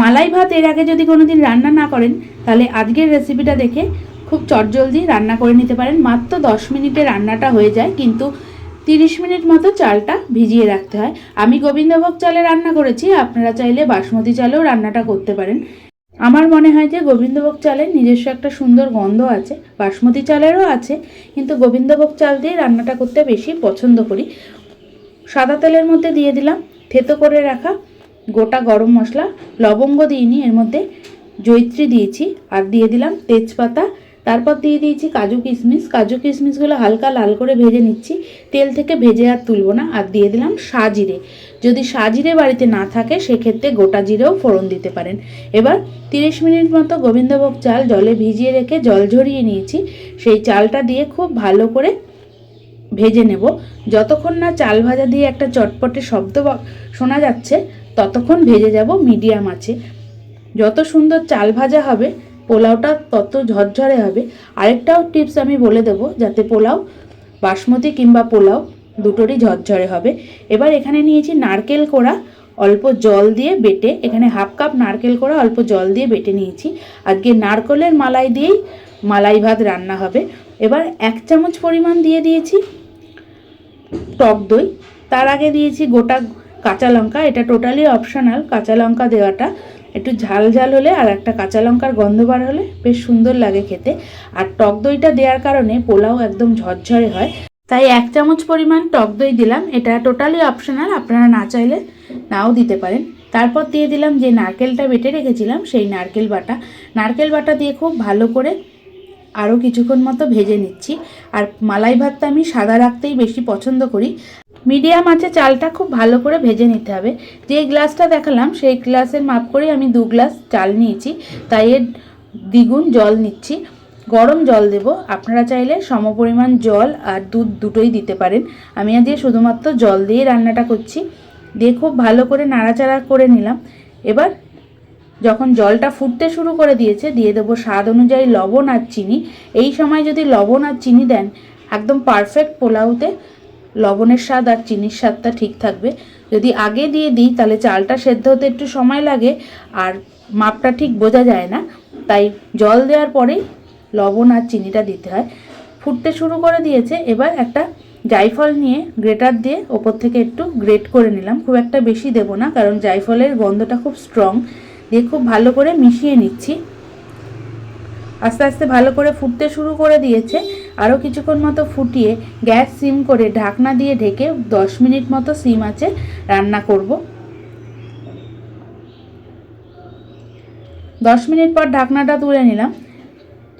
মালাই ভাত এর আগে যদি কোনো দিন রান্না না করেন, তাহলে আজকের রেসিপিটা দেখে খুব চটজলদি রান্না করে নিতে পারেন। মাত্র দশ মিনিটে রান্নাটা হয়ে যায়, কিন্তু তিরিশ মিনিট মতো চালটা ভিজিয়ে রাখতে হয়। আমি গোবিন্দভোগ চালে রান্না করেছি, আপনারা চাইলে বাসমতি চালেও রান্নাটা করতে পারেন। আমার মনে হয় যে গোবিন্দভোগ চালের নিজস্ব একটা সুন্দর গন্ধ আছে, বাসমতি চালেরও আছে, কিন্তু গোবিন্দভোগ চাল দিয়ে রান্নাটা করতে বেশি পছন্দ করি। সাদা তেলের মধ্যে দিয়ে দিলাম, থেতো করে রাখা গোটা গরম মশলা লবঙ্গ দিইনি, এর মধ্যে জৈত্রী দিয়েছি, আর দিয়ে দিলাম তেজপাতা। তারপর দিয়ে দিয়েছি কাজু কিশমিশ। কাজু কিশমিশগুলো হালকা লাল করে ভেজে নিচ্ছি। তেল থেকে ভেজে আর তুলবো না, আর দিয়ে দিলাম সাজিরে। যদি সাজিরে বাড়িতে না থাকে, সেক্ষেত্রে গোটা জিরেও ফোড়ন দিতে পারেন। এবার তিরিশ মিনিট মতো গোবিন্দভোগ চাল জলে ভিজিয়ে রেখে জল ঝরিয়ে নিয়েছি। সেই চালটা দিয়ে খুব ভালো করে ভেজে নেব। যতক্ষণ না চাল ভাজা দিয়ে একটা চটপটে শব্দ শোনা যাচ্ছে ততক্ষণ ভেজে যাব মিডিয়াম আছে যত সুন্দর চাল ভাজা হবে, পোলাওটা তত ঝরঝরে হবে। আরেকটাও টিপস আমি বলে দেবো, যাতে পোলাও, বাসমতি কিংবা পোলাও দুটোরই ঝরঝরে হবে। এবার এখানে নিয়েছি নারকেল কোড়া, অল্প জল দিয়ে বেটে, এখানে হাফ কাপ নারকেল কোড়া অল্প জল দিয়ে বেটে নিয়েছি। আজকে নারকেলের মালাই দিয়েই মালাই ভাত রান্না হবে। এবার এক চামচ পরিমাণ দিয়ে দিয়েছি টক দই। তার আগে দিয়েছি গোটা কাঁচা লঙ্কা, এটা টোটালি অপশনাল কাঁচা লঙ্কা দেওয়াটা। একটু ঝাল ঝাল হলে আর একটা কাঁচা লঙ্কার গন্ধ বার হলে বেশ সুন্দর লাগে খেতে। আর টক দইটা দেওয়ার কারণে পোলাও একদম ঝরঝরে হয়। তাই এক চামচ পরিমাণ টক দই দিলাম। এটা টোটালি অপশনাল আপনারা না চাইলে নাও দিতে পারেন। তারপর দিয়ে দিলাম যে নারকেলটা বেটে রেখেছিলাম, সেই নারকেল বাটা। নারকেল বাটা দিয়ে খুব ভালো করে আরও কিছুক্ষণ মতো ভেজে নিচ্ছি। আর মালাই ভাতটা আমি সাদা রাখতেই বেশি পছন্দ করি। মিডিয়াম আছে, চালটা খুব ভালো করে ভেজে নিতে হবে। যে গ্লাসটা দেখালাম, সেই গ্লাসের মাপ করে আমি দু গ্লাস চাল নিয়েছি। তাই এর দ্বিগুণ জল নিচ্ছি। গরম জল দেব। আপনারা চাইলে সমপরিমাণ জল আর দুধ দুটোই দিতে পারেন। আমি আজকে শুধুমাত্র জল দিয়ে রান্নাটা করছি। দিয়ে খুব ভালো করে নাড়াচাড়া করে নিলাম। এবার যখন জলটা ফুটতে শুরু করে দিয়েছে, দিয়ে দেবো স্বাদ অনুযায়ী লবণ আর চিনি। এই সময় যদি লবণ আর চিনি দেন, একদম পারফেক্ট পোলাওতে লবণের স্বাদ আর চিনির স্বাদটা ঠিক থাকবে। যদি আগে দিয়ে দিই, তাহলে চালটা সেদ্ধ হতে একটু সময় লাগে আর মাপটা ঠিক বোঝা যায় না। তাই জল দেওয়ার পরেই লবণ আর চিনিটা দিতে হয়। ফুটতে শুরু করে দিয়েছে, এবার একটা জায়ফল নিয়ে গ্রেটার দিয়ে ওপর থেকে একটু গ্রেট করে নিলাম। খুব একটা বেশি দেবো না, কারণ জায়ফলের গন্ধটা খুব স্ট্রং। দিয়ে খুব ভালো করে মিশিয়ে নিচ্ছি। আস্তে আস্তে ভালো করে ফুটতে শুরু করে দিয়েছে। আরও কিছুক্ষণ মতো ফুটিয়ে গ্যাস সিম করে ঢাকনা দিয়ে ঢেকে দশ মিনিট মতো সিম আছে, রান্না করব। দশ মিনিট পর ঢাকনাটা তুলে নিলাম।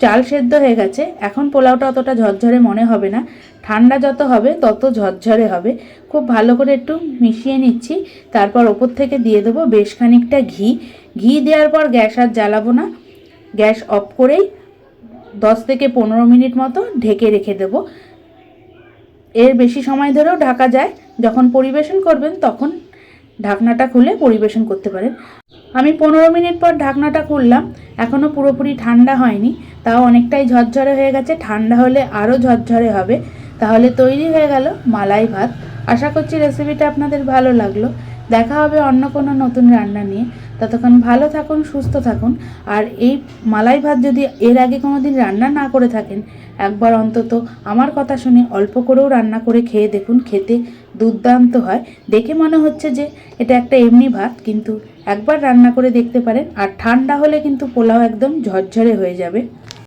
চাল সেদ্ধ হয়ে গেছে। এখন পোলাওটা অতটা ঝরঝরে মনে হবে না। ঠান্ডা যত হবে, তত ঝরঝরে হবে। খুব ভালো করে একটু মিশিয়ে নিচ্ছি। তারপর ওপর থেকে দিয়ে দেবো বেশ খানিকটা ঘি। ঘি দেওয়ার পর গ্যাস আর জ্বালাবো না। গ্যাস অফ করেই দশ থেকে পনেরো মিনিট মতো ঢেকে রেখে দেবো। এর বেশি সময় ধরেও ঢাকা যায়। যখন পরিবেশন করবেন, তখন ঢাকনাটা খুলে পরিবেশন করতে পারেন। আমি পনেরো মিনিট পর ঢাকনাটা খুললাম। এখনও পুরোপুরি ঠান্ডা হয়নি। তাও অনেকটাই ঝরঝরে হয়ে গেছে। ঠান্ডা হলে আরও ঝরঝরে হবে। তাহলে তৈরি হয়ে গেল মালাই ভাত। আশা করছি রেসিপিটা আপনাদের ভালো লাগল। দেখা হবে অন্য কোনো নতুন রান্না নিয়ে। ততক্ষণ ভালো থাকুন, সুস্থ থাকুন। আর এই মালাই ভাত যদি এর আগে কোনো দিন রান্না না করে থাকেন, একবার অন্তত আমার কথা শুনে অল্প করেও রান্না করে খেয়ে দেখুন, খেতে দুর্দান্ত হয়। দেখে মনে হচ্ছে যে এটা একটা এমনি ভাত, কিন্তু একবার রান্না করে দেখতে পারেন, আর ঠান্ডা হলে কিন্তু পোলাও একদম ঝরঝরে হয়ে যাবে।